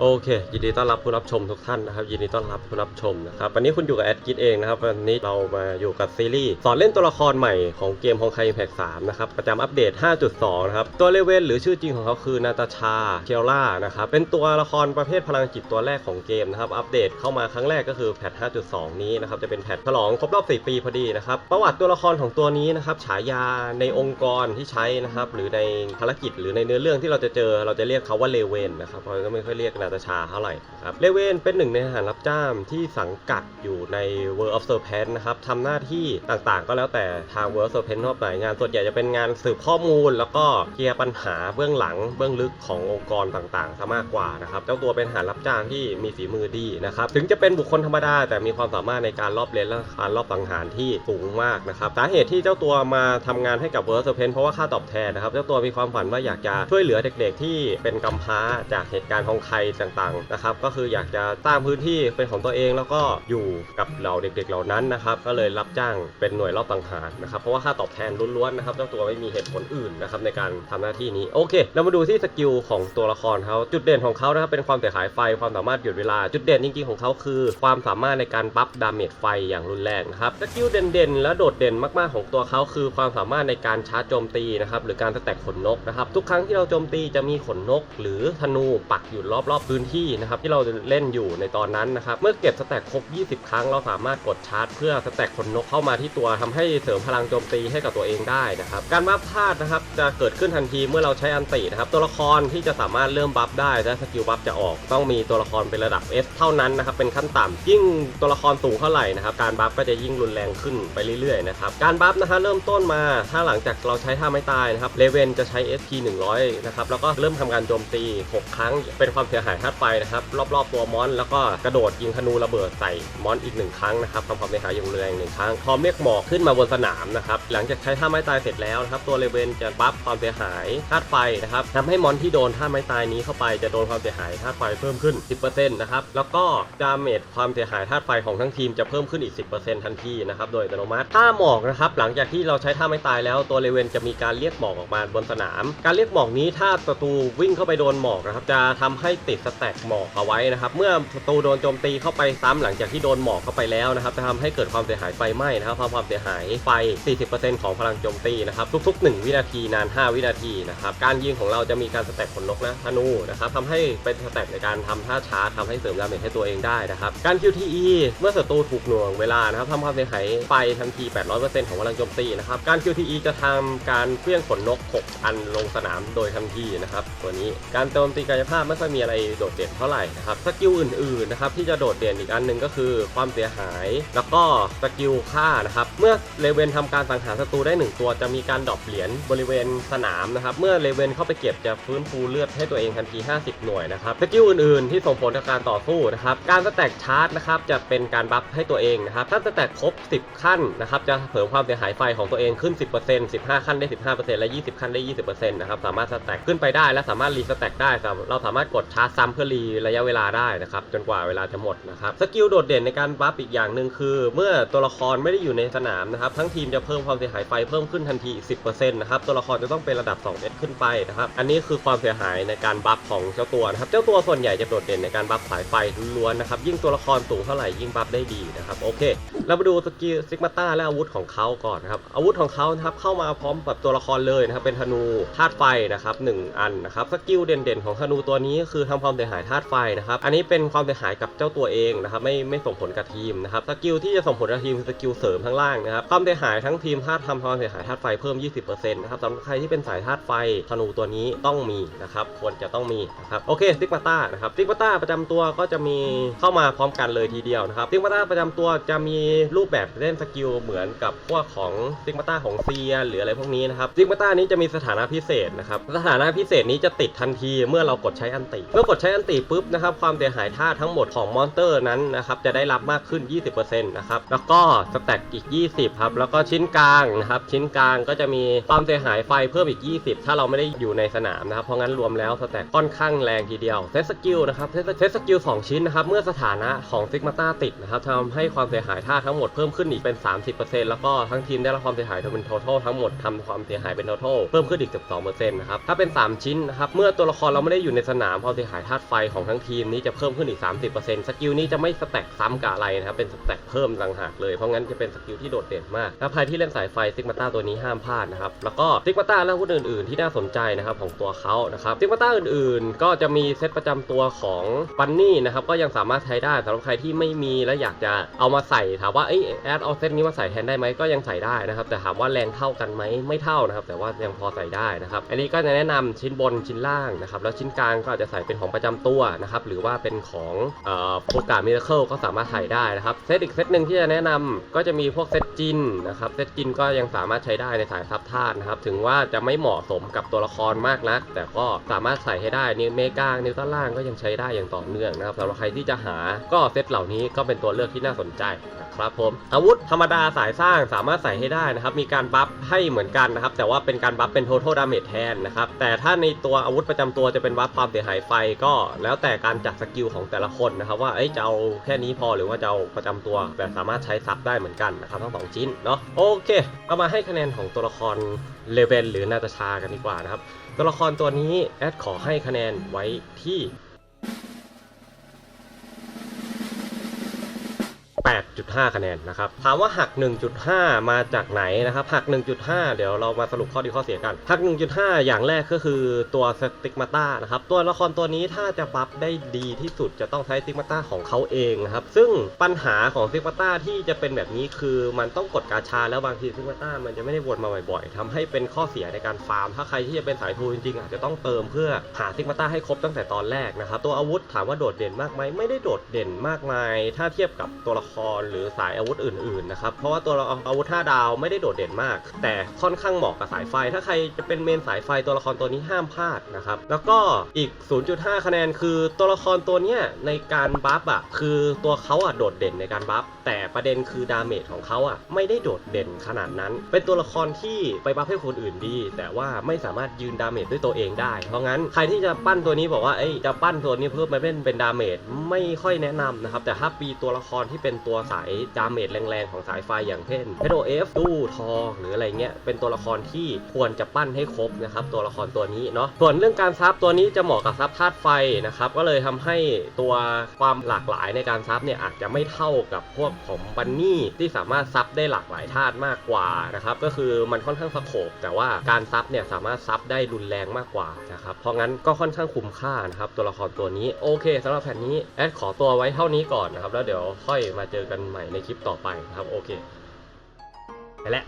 โอเค ยินดีต้อนรับผู้รับชมทุกท่านนะครับ ยินดีต้อนรับผู้รับชมนะครับ วันนี้คุณอยู่กับแอดกิทเองนะครับ วันนี้เรามาอยู่กับซีรีส์สอนเล่นตัวละครใหม่ของเกมของใครแพ็ก3นะครับ ประจำอัปเดต 5.2 นะครับ ตัวเลเวนหรือชื่อจริงของเขาคือนาตาชาเคียร่านะครับ เป็นตัวละครประเภทพลังจิตตัวแรกของเกมนะครับ อัปเดตเข้ามาครั้งแรกก็คือแพท 5.2 นี้นะครับ จะเป็นแพทฉลองครบรอบ 4 ปีพอดีนะครับ ประวัติตัวละครของตัวนี้นะครับ ฉายาในองค์กรที่ใช้นะครับ หรือในภารกิจหรือในเนื้อเรื่องที่เราจะเจอ เราจะเรียกเขาว่าเลเวนนะครับเราก็ไม่ค่อยเรียกนาตาชาเท่าไหร่ครับเลเวนเป็นหนึ่งในทหารรับจ้างที่สังกัดอยู่ใน World of Serpent นะครับทำหน้าที่ต่างๆ ก็แล้วแต่ทาง World of Serpent มอบหมายงานส่วนใหญ่จะเป็นงานสืบข้อมูล แล้วก็เคลียร์ปัญหาเบื้องหลังเบื้องลึกขององค์กรต่างๆซะมากกว่านะครับเจ้าตัวเป็นทหารรับจ้างที่มีฝีมือดีนะครับถึงจะเป็นบุคคลธรรมดา แต่มีความสามารถในการรอบเลนและการรอบสังหารที่สูงมากนะครับสาเหตุที่เจ้าตัวมาทำงานให้กับ World of Serpent เพราะว่าค่าตอบแทนนะครับเจ้าตัวมีความฝันว่าอยากจะช่วยเหลือเด็ก ๆ ที่เป็นกำพร้าจากเหตุการณ์ของใครต่างๆนะครับก็คืออยากจะสร้างพื้นที่เป็นของตัวเองแล้วก็อยู่กับเราเด็กๆเหล่านั้นนะครับก็เลยรับจ้างเป็นหน่วยรอบสังหารนะครับเพราะว่าค่าตอบแทนล้วนๆนะครับเจ้าตัวไม่มีเหตุผลอื่นนะครับในการทำหน้าที่นี้โอเค เรามาดูที่สกิลของตัวละครเขาจุดเด่นของเขานะครับเป็นความเสียหายไฟความสามารถหยุดเวลาจุดเด่นจริงๆของเขาคือ ความสามารถในการบัฟดาเมจไฟอย่างรุนแรงนะครับสกิลเด่นๆ และโดดเด่นมากๆของตัวเขาคือความสามารถในการชาร์จโจมตีนะครับหรือการสแต็กขนนกนะครับทุกครั้งที่เราโจมตีจะมีขนนก หรือธนูปักอยู่รอบๆพื้นที่นะครับที่เราเล่นอยู่ในตอนนั้นนะครับเมื่อเก็บสแต็กครบ 20 ครั้ง เราสามารถกดชาร์จ เพื่อสแต็กขนนกเข้ามาที่ตัวทำให้เสริมพลังโจมตีให้กับตัวเองได้นะครับการบัฟพลาดนะครับจะเกิดขึ้นทันทีเมื่อเราใช้อันตินะครับตัวละครที่จะสามารถเริ่มบัฟได้และสกิลบัฟจะออก ต้องมีตัวละครเป็นระดับ S เท่านั้นนะครับเป็นขั้นต่ำยิ่งตัวละครสูงเท่าไหร่นะครับการบัฟก็จะยิ่งรุนแรงขึ้นไปเรื่อยๆนะครับการบัฟนะฮะเริ่มต้นมาถ้าหลังจากเราใช้ท่าไม่ตายนะครับเลเวนจะใช้ SP 100นะครับแล้วก็เริ่มทำการโจมตี 6 ครั้งเป็นความเสียหายธาตุไฟนะครับรอบๆตัวมอน แล้วก็กระโดดยิงธนูระเบิดใส่มอนอีกหนึ่งครั้งนะครับทำความเสียหายอย่างรุนแรงหนึ่งครั้งพร้อมเรียกหมอกขึ้นมาบนสนามนะครับหลังจากใช้ท่าไม้ตายเสร็จแล้วนะครับตัวเลเวนจะบัฟความเสียหายธาตุไฟนะครับทำให้มอนที่โดนท่าไม้ตายนี้เข้าไปจะโดนความเสียหายธาตุไฟเพิ่มขึ้น 10%นะครับแล้วก็ดาเมจความเสียหายธาตุไฟของทั้งทีมจะเพิ่มขึ้นอีก 10%ทันทีนะครับโดยอัตโนมัติท่าหมอกนะครับหลังจากที่เราใช้ท่าไม้ตายแล้วตัวเลเวนจะมีการเรียกหมอกออกมาบนสนาม การเรียกหมอกนี้ถ้าศัตรูวิ่งเข้าไปโดนหมอกนะครับจะทำให้ติดสแต็กหมอกเอาไว้นะครับเมื่อศัตรูโดนโจมตีเข้าไปซ้ำหลังจากที่โดนหมอกเข้าไปแล้วนะครับจะทำให้เกิดความเสียหายไฟไหม้นะครับความความเสียหายไฟ 40%ของพลังโจมตีนะครับทุก ๆ 1 วินาทีนาน 5 วินาทีนะครับการยิงของเราจะมีการสแต็กขนนกนะธนูนะครับทำให้เป็นสแต็กในการทำท่าชาร์จทำให้เสริมดาเมจให้ตัวเองได้นะครับการ QTE เมื่อศัตรูถูกหน่วงเวลานะครับทำความเสียหายไฟทันที 800%ของพลังโจมตีนะครับการ QTE จะทำการเคลื่อนขนนก 6 อันลงสนามโดยทันทีนะครับตัวนี้การโจมตีกายภาพไม่ค่อยมีอะไรโดดเด่นเท่าไหร่นะครับสกิลอื่นๆนะครับที่จะโดดเด่นอีกอันหนึ่งก็คือความเสียหาย แล้วก็สกิลฆ่านะครับเมื่อเลเวนทำการสังหารศัตรูได้หนึ่งตัวจะมีการดรอปเหรียญบริเวณสนามนะครับเมื่อเลเวนเข้าไปเก็บจะฟื้นฟูเลือดให้ตัวเองทันที 50 หน่วยนะครับสกิลอื่นๆ ที่ส่งผลต่อการต่อสู้นะครับการสแต็กชาร์จนะครับจะเป็นการบัฟให้ตัวเองนะครับถ้าสแต็กครบ 10 ขั้นนะครับจะเสริมความเสียหายไฟของตัวเองขึ้น 10% 15 ขั้นได้ 15%และ 20 ขั้นได้ 20%นะครับสามารถสแต็กขึ้นไปได้และสามารถรีสแต็กได้ครับเราสามารถกดชาร์จซ้ำเพื่อรีระยะเวลาได้นะครับ จนกว่าเวลาจะหมดนะครับสกิลโดดเด่นในการบัฟอีกอย่างหนึ่งคือ เมื่อตัวละครไม่ได้อยู่ในสนามนะครับ ทั้งทีมจะเพิ่มความเสียหายไฟเพิ่มขึ้นทันที 10%นะครับตัวละครจะต้องเป็นระดับ 2S ขึ้นไปนะครับอันนี้คือความเสียหายในการบัฟของเจ้าตัวนะครับเจ้าตัวส่วนใหญ่จะโดดเด่นในการบัฟสายไฟล้วนนะครับยิ่งตัวละครสูงเท่าไหร่ยิ่งบัฟได้ดีนะครับโอเค เรามาดูสกิลซิกมาต้าและอาวุธของเขาก่อนนะครับอาวุธของเขานะครับเข้ามาพร้อมกับตัวละครเลยนะครับเป็นธนูธาตุไฟนะครับหนึ่งอันนะครับสกิลเด่นๆของธนูตัวนี้คือทำความความเสียหายธาตุไฟนะครับ อันนี้เป็นความเสียหายกับเจ้าตัวเองนะครับไม่ไม่ส่งผลกับทีมนะครับสกิลที่จะส่งผลกับทีมคือสกิลเสริมข้างล่างนะครับความเสียหายทั้งทีมธาตุทำความเสียหายธาตุไฟเพิ่ม 20%นะครับสำหรับใครที่เป็นสายธาตุไฟธนูตัวนี้ต้องมีนะครับควรจะต้องมีนะครับโอเคซิกมาต้านะครับซิกมาต้าประจำตัวก็จะมีเข้ามาพร้อมกันเลยทีเดียวนะครับซิกมาต้าประจำตัวจะมีรูปแบบเล่นสกิลเหมือนกับพวกของซิกมาต้าของเซียหรืออะไรพวกนี้นะครับซิกมาต้านี้จะมีสถานะพิเศษนะครับสถานะพิเศษนี้จะติดทันทีเมื่อเรากดใช้อันติเมื่อกดใช้อันติปุ๊บนะครับความเสียหายธาทั้งหมดของมอนสเตอร์นั้นนะครับจะได้รับมากขึ้น 20%นะครับแล้วก็สแต็กอีก 20ครับแล้วก็ชิ้นกลางนะครับชิ้นกลางก็จะมีความเสียหายไฟเพิ่มอีก 20 ถ้าเราไม่ได้อยู่ในสนามนะครับเพราะงั้นรวมแล้วสแต็กค่อนข้างแรงทีเดียวเซตสกิลนะครับเซตเซตสกิล2ชิ้นนะครับเมื่อสถานะของซิกมาต้าติดนะครับทำให้ความเสียหายธาทั้งหมดเพิ่มขึ้นอีกเป็น 30%แล้วก็ทั้งทีมได้รับความเสียหายเป็น total ทั้งหมดทำความเสียหายเป็น total เพิ่มขึ้นอีก 12%นะครับถ้าเป็น 3 ชิ้นนะครับเมื่อตัวละครเราไม่ได้อยู่ในสนามความเสียหายธาตุไฟของทั้งทีมนี้จะเพิ่มขึ้นอีก 30%สกิลนี้จะไม่สแต็กซ้ำกับอะไรนะครับ เป็นสแต็กเพิ่มต่างหากเลย เพราะงั้นจะเป็นสกิลที่โดดเด่นมาก ถ้าใครที่เล่นสายไฟซิกมาต้าตัวนี้ห้ามพลาดนะครับ แล้วก็ซิกมาต้าและหุ้นอื่น ๆ ที่น่าสนใจนะครับของตัวเขานะครับซิกมาต้าอื่น ๆ ก็จะมีเซตประจำตัวของปันนี่นะครับก็ยังสามารถใช้ได้สำหรับใครที่ไม่มีและอยากจะเอามาใส่ถามว่าเอ้แอดเอาเซตนี้มาใส่แทนได้ไหมก็ยังใส่ได้นะครับแต่ถามว่าแรงเท่ากันไหมไม่เท่านะครับแต่ว่ายังพอใส่ได้นะครับอันนี้ก็จะแนะนำชิ้นบนชิ้นล่างนะครับแล้วชิ้นกลางก็อาจจะใส่เป็นของประจำตัวนะครับหรือว่าเป็นของเอ่อโปรกามิราเคิลก็สามารถใส่ได้นะครับเซตอีกเซตหนึ่งที่จะแนะนำก็จะมีพวกเซตจินนะครับเซตจินก็ยังสามารถใช้ได้ในสายซับธาตุนะครับถึงว่าจะไม่เหมาะสมกับตัวละครมากนัก แต่ก็สามารถใส่ให้ได้นิ้วเมกางนิ้วต้นล่างก็ยังใช้ได้อย่างต่อเนื่องนะครับสำหรับใครที่จะหาก็เซตเหล่านี้ก็เป็นตัวเลือกที่น่าสนใจนะครับผมอาวุธธรรมดาสายสร้างสามารถใส่ให้ได้นะครับมีการบัฟให้เหมือนกันนะครับแต่ว่าเป็นการบัฟเป็น total damage แทนนะครับแต่ถ้าในตัวอาวุธประจำตัวจะเป็นบัฟความเสียหายไฟก็แล้วแต่การจัดสกิลของแต่ละคนนะครับว่าจะเอาแค่นี้พอหรือว่าจะเอาประจำตัวแบบสามารถใช้ซับได้เหมือนกันนะครับทั้งสองชิ้นเนาะโอเคเอามาให้คะแนนของตัวละครเลเวนหรือนาตาชากันดีกว่านะครับตัวละครตัวนี้แอดขอให้คะแนนไว้ที่ 8.5 คะแนนนะครับ ถามว่าหัก 1.5 มาจากไหนนะครับ หัก 1.5 เดี๋ยวเรามาสรุปข้อดีข้อเสียกัน หัก 1.5 อย่างแรกก็คือตัวสติกมาต้านะครับ ตัวละครตัวนี้ถ้าจะบัฟได้ดีที่สุดจะต้องใช้สติกมาต้าของเขาเองนะครับ ซึ่งปัญหาของสติกมาต้าที่จะเป็นแบบนี้คือมันต้องกดกาชาแล้วบางทีสติกมาต้ามันจะไม่ได้วนมาบ่อยๆทำให้เป็นข้อเสียในการฟาร์ม ถ้าใครที่จะเป็นสายทูจริงๆอาจจะต้องเติมเพื่อหาสติกมาต้าให้ครบตั้งแต่ตอนแรกนะครับ ตัวอาวุธถามว่าโดดเด่นมากไหมไม่ได้โดดเด่นมากมาย ถ้าเทียบกับตัวละครหรือสายอาวุธอื่นๆนะครับ เพราะว่าตัวอาวุธ5ดาวไม่ได้โดดเด่นมาก แต่ค่อนข้างเหมาะกับสายไฟ ถ้าใครจะเป็นเมนสายไฟตัวละครตัวนี้ห้ามพลาดนะครับ แล้วก็อีก 0.5 คะแนนคือตัวละครตัวเนี้ยในการบัฟอะคือตัวเขาอะโดดเด่นในการบัฟแต่ประเด็นคือดาเมจของเขาอะไม่ได้โดดเด่นขนาดนั้น เป็นตัวละครที่ไปบัฟให้คนอื่นดี แต่ว่าไม่สามารถยืนดาเมจด้วยตัวเองได้ เพราะงั้นใครที่จะปั้นตัวนี้บอกว่าเอ้ยจะปั้นตัวนี้เพิ่มมาเป็นเป็นดาเมจไม่ค่อยแนะนำนะครับแต่ถ้าปีตัวละครที่เป็นตัวสายดาเมจแรงๆ ของสายไฟอย่างเช่นเพโดเอฟตู้ทอหรืออะไรเงี้ยเป็นตัวละครที่ควรจะปั้นให้ครบนะครับตัวละครตัวนี้เนาะส่วนเรื่องการซับตัวนี้จะเหมาะกับซับธาตุไฟนะครับก็เลยทำให้ตัวความหลากหลายในการซับเนี่ยอาจจะไม่เท่ากับพวกของบันนี่ที่สามารถซับได้หลากหลายธาตุมากกว่านะครับก็คือมันค่อนข้างสโคบแต่ว่าการซับเนี่ยสามารถซับได้รุนแรงมากกว่านะครับเพราะงั้นก็ค่อนข้างคุ้มค่านะครับตัวละครตัวนี้โอเคสำหรับแผ่นนี้แอดขอตัวไว้เท่านี้ก่อนนะครับแล้วเดี๋ยวค่อยมาเจอกันใหม่ในคลิปต่อไปนะครับโอเค ไปแล้ว